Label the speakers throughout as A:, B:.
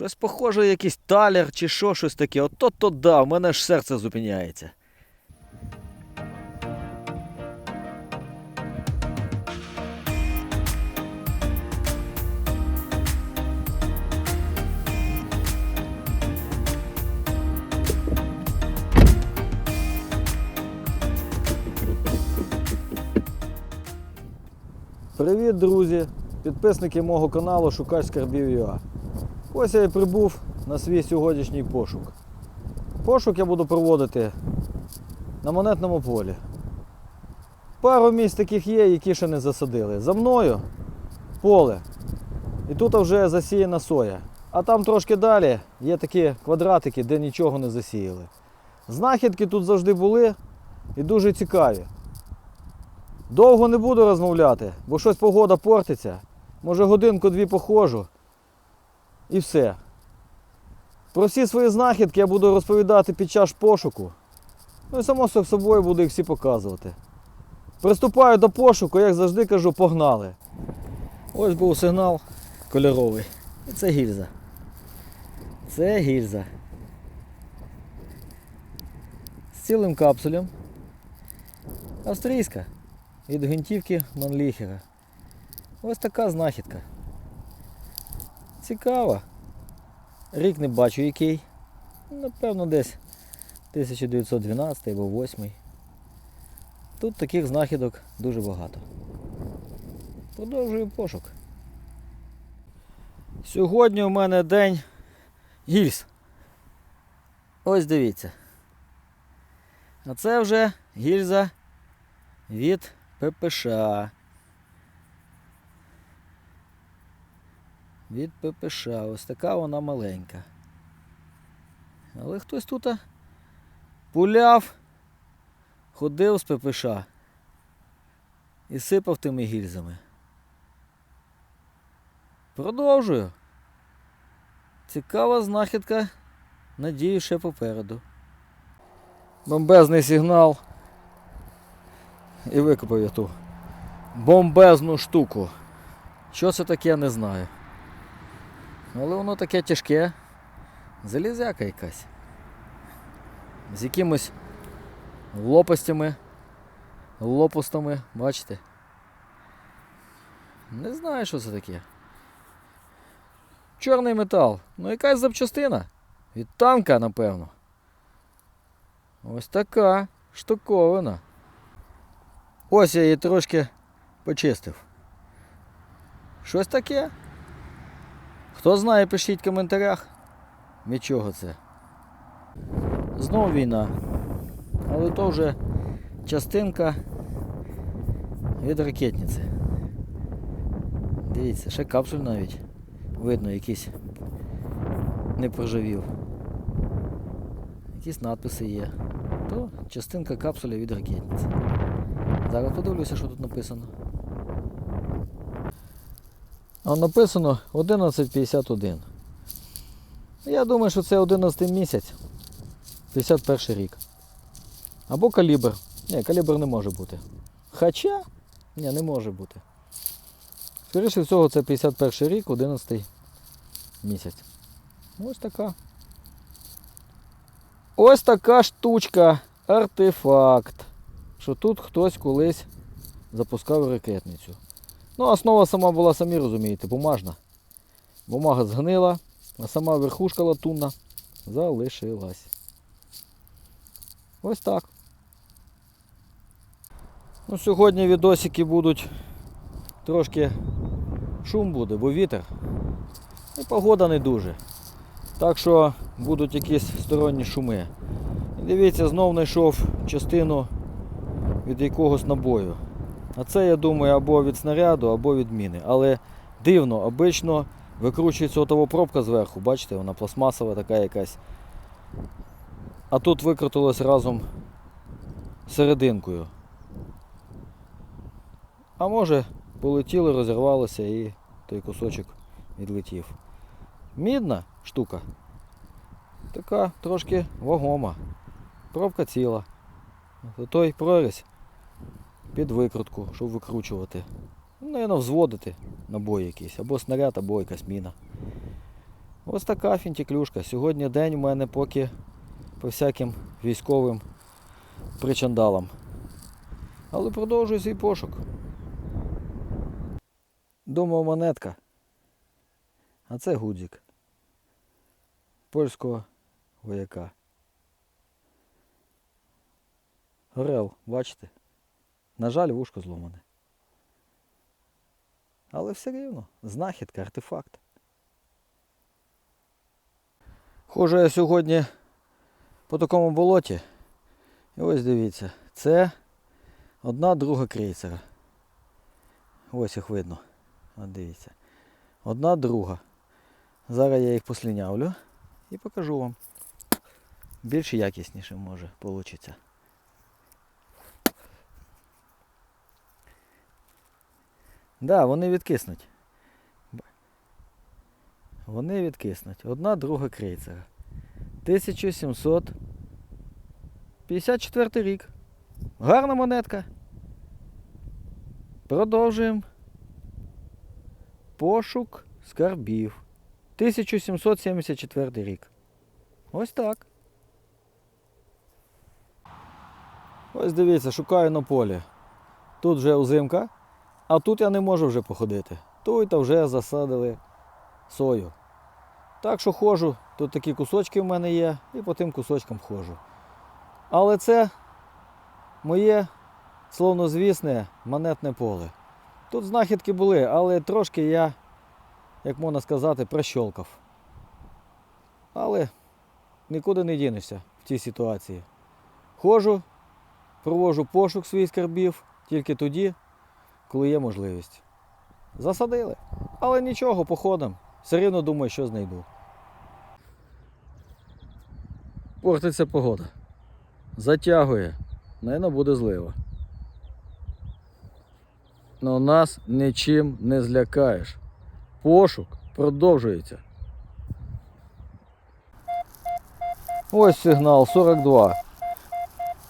A: Щось похоже, якийсь талер чи що, щось таке. Ото то да, в мене ж серце зупиняється. Привіт, друзі! Підписники мого каналу Шукач Скарбів ЮА. Ось я і прибув на свій сьогоднішній пошук. Пошук я буду проводити на монетному полі. Пару місць таких є, які ще не засадили. За мною поле. І тут вже засіяна соя. А там трошки далі є такі квадратики, де нічого не засіяли. Знахідки тут завжди були і дуже цікаві. Довго не буду розмовляти, бо щось погода портиться. Може годинку-дві походжу. І все. Про всі свої знахідки я буду розповідати під час пошуку. Ну і само собою буду їх всі показувати. Приступаю до пошуку, як завжди кажу, погнали. Ось був сигнал кольоровий. І це гільза. Це гільза. З цілим капсулем. Австрійська. Від гвинтівки Манліхера. Ось така знахідка. Цікава. Рік не бачу який. Напевно, десь 1912 або 8. Тут таких знахідок дуже багато. Продовжую пошук. Сьогодні у мене день гільз. Ось дивіться. А це вже гільза від ППШ. Від ППШ. Ось така вона маленька. Але хтось тут пуляв, ходив з ППШ і сипав тими гільзами. Продовжую. Цікава знахідка. Надію, ще попереду. Бомбезний сигнал. І викопав я ту бомбезну штуку. Що це таке, не знаю. Але воно таке тяжке. Залізяка якась. З якимось лопастями, лопастами, бачите? Не знаю, що це таке. Чорний метал. Ну якась запчастина. Від танка, напевно. Ось така штуковина. Ось я її трошки почистив. Щось таке. Хто знає, пишіть в коментарях. Від чого це. Знову війна. Але то вже частинка від ракетниці. Дивіться, ще капсуль навіть. Видно, якийсь не проживів. Якісь надписи є. То частинка капсуля від ракетниці. Зараз подивлюся, що тут написано. А написано 1151. Я думаю, що це 11 місяць. 51 рік. Або калібр. Ні, калібр не може бути. Хоча, ні, не може бути. Скоріше всього, це 51 рік, 11 місяць. Ось така. Ось така штучка, артефакт. Що тут хтось колись запускав ракетницю. Ну, основа сама була, самі розумієте, бумажна. Бумага згнила, а сама верхушка латунна залишилась. Ось так. Ну, Сьогодні відосики будуть трошки шум буде, бо вітер. І погода не дуже. Так що будуть якісь сторонні шуми. І дивіться, знов знайшов частину від якогось набою. А це, я думаю, або від снаряду, або від міни. Але дивно, обично викручується отова пробка зверху, бачите, вона пластмасова така якась. А тут викрутилось разом серединкою. А може полетіло, розірвалося і той кусочок відлетів. Мідна штука. Така трошки вагома. Пробка ціла. Той прорізь під викрутку, щоб викручувати. Ну, Наверно, взводити набой якийсь, або снаряд, або якась міна. Ось така фінтіклюшка. Сьогодні день у мене поки по всяким військовим причандалам. Але продовжую свій пошук. Думав монетка. А це гудзик. Польського вояка. Горел, бачите? На жаль, вушко зломане. Але все рівно, знахідка, артефакт. Ходжу я сьогодні по такому болоті. І ось дивіться, це одна друга крейсера. Ось їх видно. От дивіться. Одна друга. Зараз я їх послінявлю і покажу вам. Більш якісніше може вийти. Да, вони відкиснуть. Вони відкиснуть. Одна друга крейсера. 1754 рік. Гарна монетка. Продовжуємо. Пошук скарбів. 1774 рік. Ось так. Ось дивіться, шукаю на полі. Тут вже узимка, а тут я не можу вже походити. Тут вже засадили сою. Так що ходжу, тут такі кусочки в мене є, і по тим кусочкам ходжу. Але це моє словнозвісне монетне поле. Тут знахідки були, але трошки я, як можна сказати, прощолкав. Але нікуди не дінешся в цій ситуації. Ходжу, проводжу пошук своїх скарбів тільки тоді, коли є можливість. Засадили. Але нічого, походом. Все рівно думаю, що знайду. Портиться погода. Затягує. Наверно, буде злива. Но нас нічим не злякаєш. Пошук продовжується. Ось сигнал 42.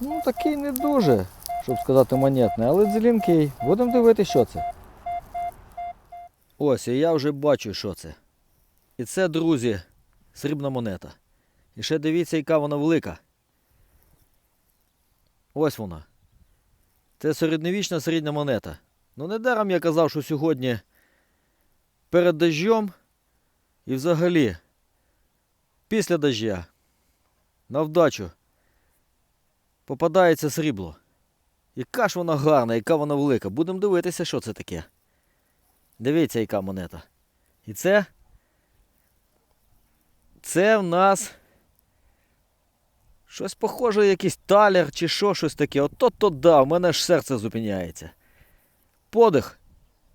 A: Ну такий не дуже, щоб сказати монетний, але дзвінкий. Будемо дивитися, що це. Ось, і я вже бачу, що це. І це, друзі, срібна монета. І ще дивіться, яка вона велика. Ось вона. Це середньовічна середня монета. Ну недаром я казав, що сьогодні перед дощом і взагалі після дождя на вдачу попадається срібло. Яка ж вона гарна, яка вона велика. Будемо дивитися, що це таке. Дивіться, яка монета. І це. Це в нас. Щось похоже, якийсь талер чи що, щось таке. Ото то да, в мене ж серце зупиняється. Подих.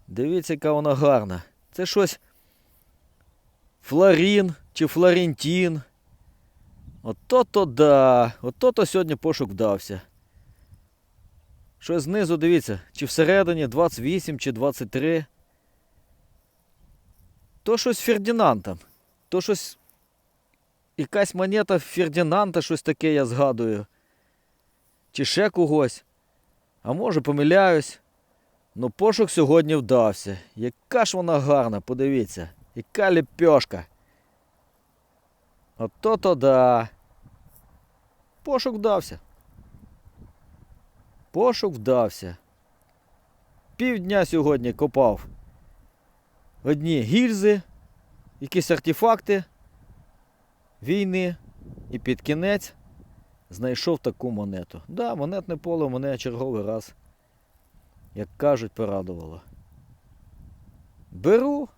A: Дивіться, яка вона гарна. Це щось. Флорін чи Флорентін. Ото то да. Ото то сьогодні пошук вдався. Щось знизу, дивіться, чи всередині 28 чи 23. То щось Фердінандом. То щось. Якась монета Фердінанда, щось таке я згадую. Чи ще когось. А може помиляюсь. Ну пошук сьогодні вдався. Яка ж вона гарна, подивіться. Яка ліпьошка. Ото то да. Пошук вдався. Пошук вдався. Півдня сьогодні копав. Одні гільзи, якісь артефакти війни і під кінець знайшов таку монету. Да, монетне поле мене черговий раз, як кажуть, порадувало. Беру.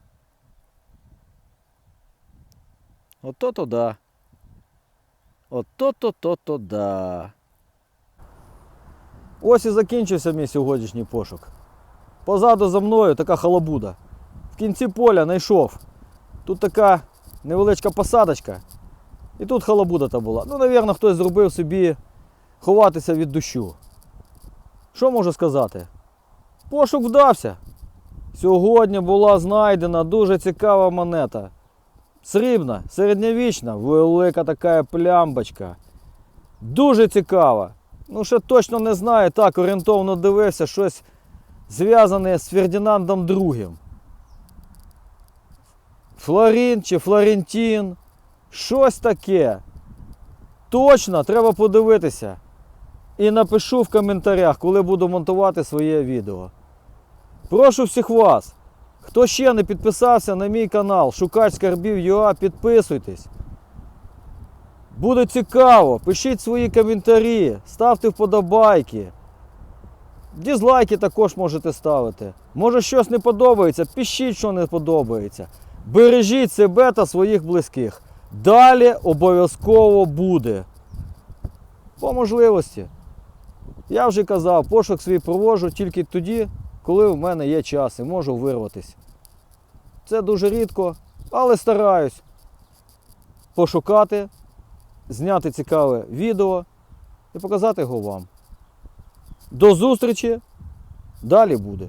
A: Ото то да. Ото то то то да. Ось і закінчився мій сьогоднішній пошук. Позаду за мною така халабуда. В кінці поля знайшов. Тут така невеличка посадочка. І тут халабуда та була. Ну, напевно, хтось зробив собі ховатися від дощу. Що можу сказати? Пошук вдався. Сьогодні була знайдена дуже цікава монета. Срібна, середньовічна, велика така плямбочка. Дуже цікава. Ну, ще точно не знаю, так орієнтовно дивився, щось зв'язане з Фердинандом II. Флорін чи Флорентін. Щось таке. Точно треба подивитися. І напишу в коментарях, коли буду монтувати своє відео. Прошу всіх вас, хто ще не підписався на мій канал Шукач Скарбів ЮА, підписуйтесь. Буде цікаво, пишіть свої коментарі, ставте вподобайки. Дізлайки також можете ставити. Може щось не подобається, пишіть, що не подобається. Бережіть себе та своїх близьких. Далі обов'язково буде. По можливості. Я вже казав, пошук свій проводжу тільки тоді, коли в мене є час і можу вирватися. Це дуже рідко, але стараюсь пошукати, зняти цікаве відео і показати його вам. До зустрічі! Далі буде.